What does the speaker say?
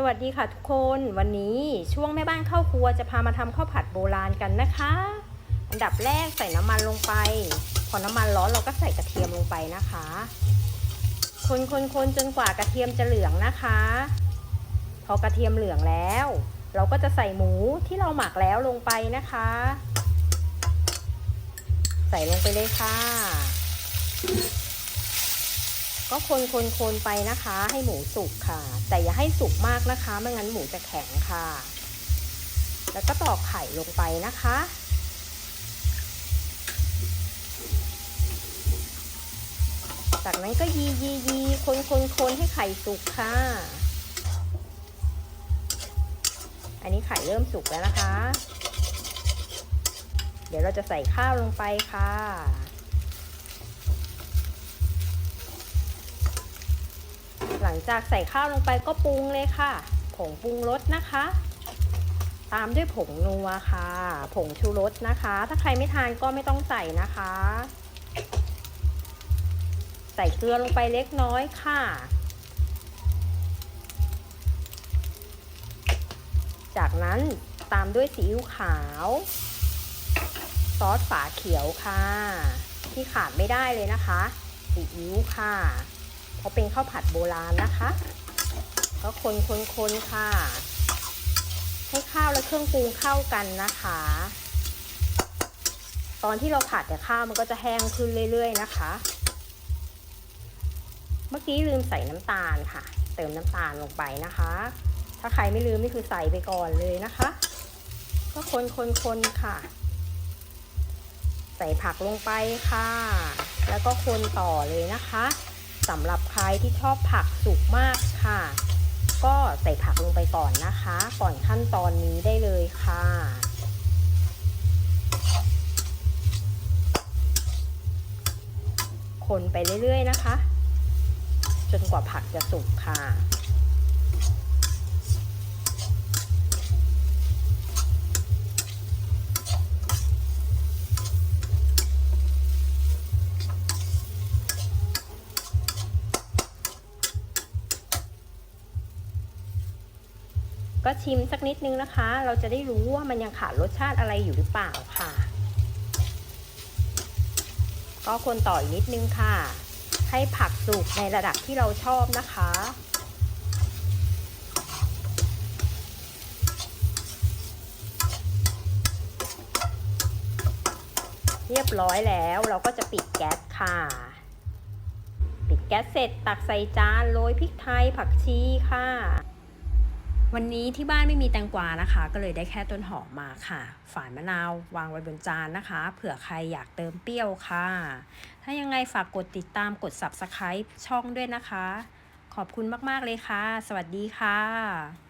สวัสดีค่ะทุกคนวันนี้ช่วงแม่บ้านเข้าครัวจะพามาทำข้าวผัดโบราณกันนะคะ อันดับแรกใส่น้ำมันลงไป พอน้ำมันร้อนเราก็ใส่กระเทียมลงไปนะคะ คนคนคนจนกว่ากระเทียมจะเหลืองนะคะ พอกระเทียมเหลืองแล้ว เราก็จะใส่หมูที่เราหมักแล้วลงไปนะคะ ใส่ลงไปเลยค่ะ ก็คนคนคนไปนะคะ ให้หมูสุกค่ะ แต่อย่าให้สุกมากนะคะ ไม่งั้นหมูจะแข็งค่ะ แล้วก็ตอกไข่ลงไปนะคะ จากนั้นก็ยียียีคนคนคนให้ไข่สุกค่ะ อันนี้ไข่เริ่มสุกแล้วนะคะ เดี๋ยวเราจะใส่ข้าวลงไปค่ะ หลังจากใส่ข้าวลงไปก็ปรุงเลยค่ะ ผงปรุงรสนะคะ ตามด้วยผงนัวค่ะ ผงชูรสนะคะ ถ้าใครไม่ทานก็ไม่ต้องใส่นะคะ ใส่เกลือลงไปเล็กน้อยค่ะ จากนั้นตามด้วยซีอิ๊วขาว ซอสฝาเขียวค่ะ ที่ขาดไม่ได้เลยนะคะซีอิ๊วค่ะ ข้าวผัดโบราณนะคะ ก็คนคนคนค่ะ ให้ข้าวและเครื่องปรุงเข้ากันนะคะ ตอนที่เราผัดเนี่ยข้าวมันก็จะแห้งขึ้นเรื่อย ๆ นะคะ เมื่อกี้ลืมใส่น้ำตาลค่ะ เติมน้ำตาลลงไปนะคะ ถ้าใครไม่ลืมนี่คือใส่ไปก่อนเลยนะคะ ก็คนคนคนค่ะใส่ผักลงไปค่ะ แล้วก็คนต่อเลยนะคะสำหรับ ใครที่ชอบผักสุกมากค่ะ ก็ใส่ผักลงไปก่อนนะคะ ก่อนขั้นตอนนี้ได้เลยค่ะ คนไปเรื่อยๆนะคะ จนกว่าผักจะสุกค่ะ ก็ชิมสักนิดนึงนะคะ เราจะได้รู้ว่ามันยังขาดรสชาติอะไรอยู่หรือเปล่าค่ะ ก็คนต่ออีกนิดนึงค่ะ ให้ผักสุกในระดับที่เราชอบนะคะ เรียบร้อยแล้วเราก็จะปิดแก๊สค่ะ ปิดแก๊สเสร็จตักใส่จานโรยพริกไทยผักชีค่ะ วันนี้ที่บ้านไม่มีแตงกวานะคะ ก็เลยได้แค่ต้นหอมมาค่ะ ฝานมะนาววางไว้บนจานนะคะ เผื่อใครอยากเติมเปรี้ยวค่ะ ถ้ายังไงฝากกดติดตามกด subscribe ช่องด้วยนะคะ ขอบคุณมากๆเลยค่ะ สวัสดีค่ะ